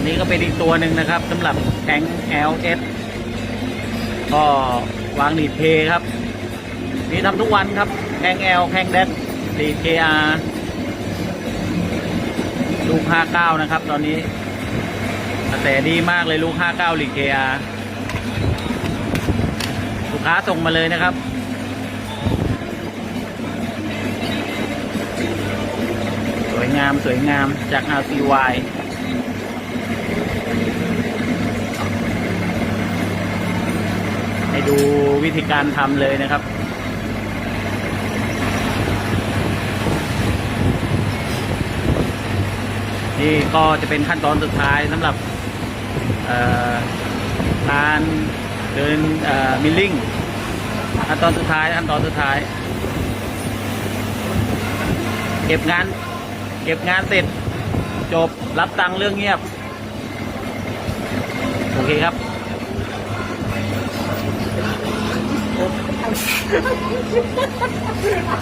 ันนี้ก็เป็นอีกตัวหนึ่งนะครับสำหรับแทง LS ก็วางดีดเพครับมีทำทุกวันครับแทง L แทงแดดดีด KR ลูก 59 นะครับ ตอนนี้กระแสดีมากเลยลูก 59ลีก KR ลูกค้าส่งมาเลยนะครับสวยงามสวยงามจาก RCY ให้ดูวิธีการทำเลยนะครับ นี่ก็จะเป็นขั้นตอนสุดท้ายสำหรับการเดินมิลลิ่งขั้นตอนสุดท้ายขั้นตอนสุดท้าย เก็บงาน เก็บงานเสร็จจบรับตังค์เรื่องเงียบ โอเคครับ ハハハハ!